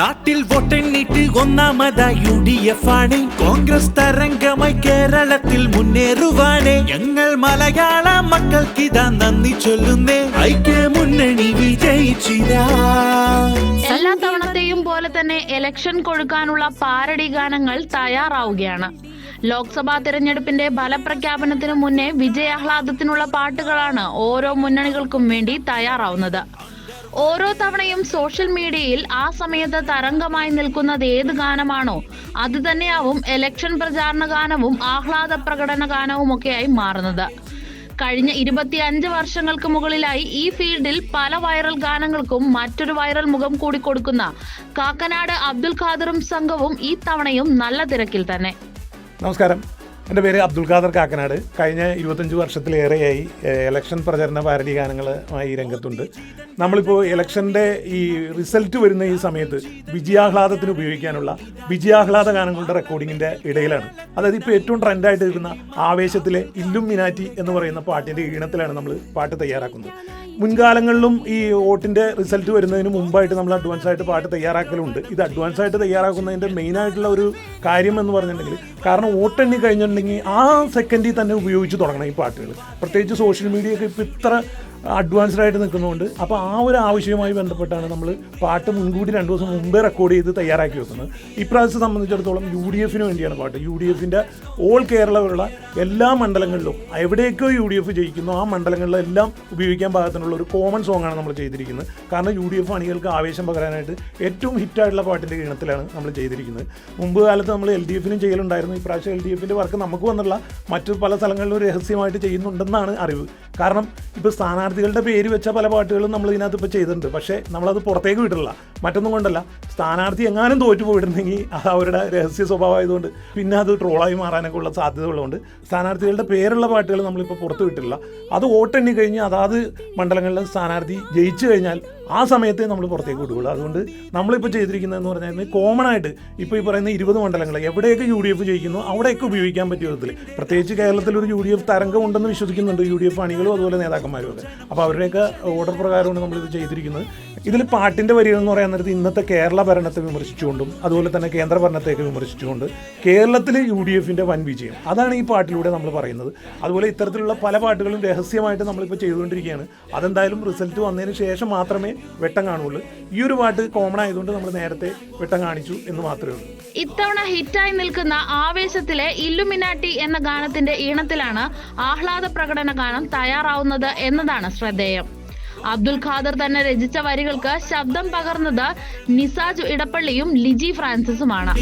നാട്ടിൽ വോട്ടെണ്ണിട്ട് ഒന്നാമതായി U D F ആണ്. കോൺഗ്രസ് തരംഗമായി കേരളത്തിൽ മുന്നേറുവാണ്. ഞങ്ങൾ മലയാള മക്കൾക്ക് ഇതാ നന്ദി ചൊല്ലുന്നേ. ഐക്യ മുന്നണി വിജയിച്ചിരാ. എല്ലാ തവണത്തെയും പോലെ തന്നെ ഇലക്ഷൻ കൊഴുക്കാനുള്ള പാരടി ഗാനങ്ങൾ തയ്യാറാവുകയാണ്. ലോക്സഭാ തിരഞ്ഞെടുപ്പിന്റെ ഫലപ്രഖ്യാപനത്തിനു മുന്നേ വിജയാഹ്ലാദത്തിനുള്ള പാട്ടുകളാണ് ഓരോ മുന്നണികൾക്കും വേണ്ടി തയ്യാറാവുന്നത്. ഓരോ തവണയും സോഷ്യൽ മീഡിയയിൽ ആ സമയത്ത് തരംഗമായി നിൽക്കുന്നത് ഏത് ഗാനമാണോ അത് തന്നെയാവും എലക്ഷൻ പ്രചാരണ ഗാനവും ആഹ്ലാദ പ്രകടന ഗാനവും ഒക്കെയായി മാറുന്നത്. കഴിഞ്ഞ ഇരുപത്തിയഞ്ച് വർഷങ്ങൾക്ക് മുകളിലായി ഈ ഫീൽഡിൽ പല വൈറൽ ഗാനങ്ങൾക്കും മറ്റൊരു വൈറൽ മുഖം കൂടി കൊടുക്കുന്ന കാക്കനാട് അബ്ദുൽ ഖാദറും സംഘവും ഈ തവണയും നല്ല തിരക്കിൽ തന്നെ. നമസ്കാരം. എന്റെ പേര് അബ്ദുൽ ഖാദർ കാക്കനാട്. കഴിഞ്ഞ ഇരുപത്തഞ്ച് വർഷത്തിലേറെയായി ഇലക്ഷൻ പ്രചരണ പാരഡി ഗാനങ്ങളുമായി രംഗത്തുണ്ട്. നമ്മളിപ്പോൾ ഇലക്ഷന്റെ ഈ റിസൾട്ട് വരുന്ന ഈ സമയത്ത് വിജയാഹ്ലാദത്തിന് ഉപയോഗിക്കാനുള്ള വിജയാഹ്ലാദ ഗാനങ്ങളുടെ റെക്കോർഡിങ്ങിന്റെ ഇടയിലാണ്. അതായത് ഇപ്പോൾ ഏറ്റവും ട്രെൻഡായിട്ട് നിൽക്കുന്ന ആവേശത്തിലെ ഇല്ലും മിനാറ്റി എന്ന് പറയുന്ന പാട്ടിന്റെ ഈണത്തിലാണ് നമ്മൾ പാട്ട് തയ്യാറാക്കുന്നത്. മുൻകാലങ്ങളിലും ഈ വോട്ടിന്റെ റിസൾട്ട് വരുന്നതിന് മുമ്പായിട്ട് നമ്മൾ അഡ്വാൻസ് ആയിട്ട് പാട്ട് തയ്യാറാക്കലുണ്ട്. ഇത് അഡ്വാൻസ് ആയിട്ട് തയ്യാറാക്കുന്നതിന്റെ മെയിനായിട്ടുള്ള ഒരു കാര്യം എന്ന് പറഞ്ഞിട്ടുണ്ടെങ്കിൽ കാരണം വോട്ടെണ്ണി കഴിഞ്ഞിട്ടുണ്ടെങ്കിൽ ആ സെക്കൻഡിൽ തന്നെ ഉപയോഗിച്ച് തുടങ്ങണം ഈ പാട്ടുകൾ. പ്രത്യേകിച്ച് സോഷ്യൽ മീഡിയ ഒക്കെ ഇപ്പോൾ ഇത്ര അഡ്വാൻസ്ഡ് ആയിട്ട് നിൽക്കുന്നതുകൊണ്ട് അപ്പോൾ ആ ഒരു ആവശ്യവുമായി ബന്ധപ്പെട്ടാണ് നമ്മൾ പാട്ട് മുൻകൂട്ടി രണ്ട് ദിവസം മുമ്പേ റെക്കോർഡ് ചെയ്ത് തയ്യാറാക്കി വെക്കുന്നത്. ഇപ്രാവശ്യത്തെ സംബന്ധിച്ചിടത്തോളം യു ഡി എഫിന് വേണ്ടിയാണ് പാട്ട്. യു ഡി എഫിന്റെ ഓൾ കേരളമുള്ള എല്ലാ മണ്ഡലങ്ങളിലും എവിടെയൊക്കെ യു ഡി എഫ് ജയിക്കുന്നു ആ മണ്ഡലങ്ങളിലെല്ലാം ഉപയോഗിക്കാൻ പാകത്തിനുള്ള ഒരു കോമൺ സോങ് ആണ് നമ്മൾ ചെയ്തിരിക്കുന്നത്. കാരണം യു ഡി എഫ് അണികൾക്ക് ആവേശം പകരാനായിട്ട് ഏറ്റവും ഹിറ്റായിട്ടുള്ള പാട്ടിന്റെ ഈണത്തിലാണ് നമ്മൾ ചെയ്തിരിക്കുന്നത്. മുമ്പ് കാലത്ത് നമ്മൾ എൽ ഡി എഫിനും ചെയ്യലുണ്ടായിരുന്നു. ഇപ്രാവശ്യം എൽ ഡി എഫിന്റെ വർക്ക് നമുക്ക് വന്നുള്ള മറ്റു പല സ്ഥലങ്ങളിലും രഹസ്യമായിട്ട് ചെയ്യുന്നുണ്ടെന്നാണ് അറിവ്. കാരണം ഇപ്പോൾ സ്ഥാനാർത്ഥികളുടെ പേര് വെച്ച പല പാട്ടുകളും നമ്മൾ ഇതിനകത്ത് ഇപ്പോൾ ചെയ്തിട്ടുണ്ട്. പക്ഷേ നമ്മളത് പുറത്തേക്ക് വിട്ടില്ല മറ്റൊന്നും കൊണ്ടല്ല. സ്ഥാനാർത്ഥി എങ്ങാനും തോറ്റു പോയിട്ടുണ്ടെങ്കിൽ അത് അവരുടെ രഹസ്യ സ്വഭാവം ആയതുകൊണ്ട് പിന്നെ അത് ട്രോളായി മാറാനൊക്കെ ഉള്ള സാധ്യത ഉള്ളതുകൊണ്ട് സ്ഥാനാർത്ഥികളുടെ പേരുള്ള പാട്ടുകൾ നമ്മളിപ്പോൾ പുറത്ത് വിട്ടില്ല അത് വോട്ടെണ്ണി കഴിഞ്ഞ് അതാത് മണ്ഡലങ്ങളിലെ സ്ഥാനാർത്ഥി ജയിച്ചു കഴിഞ്ഞാൽ ആ സമയത്തെ നമ്മൾ പുറത്തേക്ക് വിടുകയുള്ളൂ. അതുകൊണ്ട് നമ്മളിപ്പോൾ ചെയ്തിരിക്കുന്നതെന്ന് പറഞ്ഞാൽ കോമൺ ആയിട്ട് ഇപ്പോൾ ഈ പറയുന്ന ഇരുപത് മണ്ഡലങ്ങൾ എവിടെയൊക്കെ യു ഡി എഫ് ജയിക്കുന്നു അവിടെയൊക്കെ ഉപയോഗിക്കാൻ പറ്റിയ വിധത്തിൽ പ്രത്യേകിച്ച് കേരളത്തിൽ ഒരു യു ഡി എഫ് തരംഗം ഉണ്ടെന്ന് വിശ്വസിക്കുന്നുണ്ട് യു ഡി എഫ് അണികളും അതുപോലെ നേതാക്കന്മാരും ഒക്കെ. അപ്പോൾ അവരുടെയൊക്കെ ഓർഡർ പ്രകാരമാണ് നമ്മളിത് ചെയ്തിരിക്കുന്നത്. ഇതിൽ പാട്ടിന്റെ വരികൾ എന്ന് പറയാൻ നേരത്ത് ഇന്നത്തെ കേരള ഭരണത്തെ വിമർശിച്ചുകൊണ്ടും അതുപോലെ തന്നെ കേന്ദ്ര ഭരണത്തെയൊക്കെ വിമർശിച്ചുകൊണ്ട് കേരളത്തിൽ യു ഡി എഫിന്റെ വൻ വിജയം. അതാണ് ഈ പാട്ടിലൂടെ നമ്മൾ പറയുന്നത്. അതുപോലെ ഇത്തരത്തിലുള്ള പല പാട്ടുകളും രഹസ്യമായിട്ട് നമ്മളിപ്പോൾ ചെയ്തുകൊണ്ടിരിക്കുകയാണ്. അതെന്തായാലും റിസൾട്ട് വന്നതിന് ശേഷം മാത്രമേ വെട്ടം കാണുള്ളൂ. ഈ ഒരു പാട്ട് കോമൺ ആയതുകൊണ്ട് നമ്മൾ നേരത്തെ വെട്ടം കാണിച്ചു എന്ന് മാത്രമേ ഉള്ളൂ. ഇത്തവണ ഹിറ്റായി നിൽക്കുന്ന ആവേശത്തിലെ ഇല്ലുമിനാട്ടി എന്ന ഗാനത്തിന്റെ ഈണത്തിലാണ് ആഹ്ലാദ പ്രകടന ഗാനം തയ്യാറാവുന്നത് എന്നതാണ് ശ്രദ്ധേയം. അബ്ദുൽ ഖാദർ തന്നെ രചിച്ച വരികൾക്ക് ശബ്ദം പകർന്നത് നിസാജ് ഇടപ്പള്ളിയും ലിജി ഫ്രാൻസിസുമാണ്.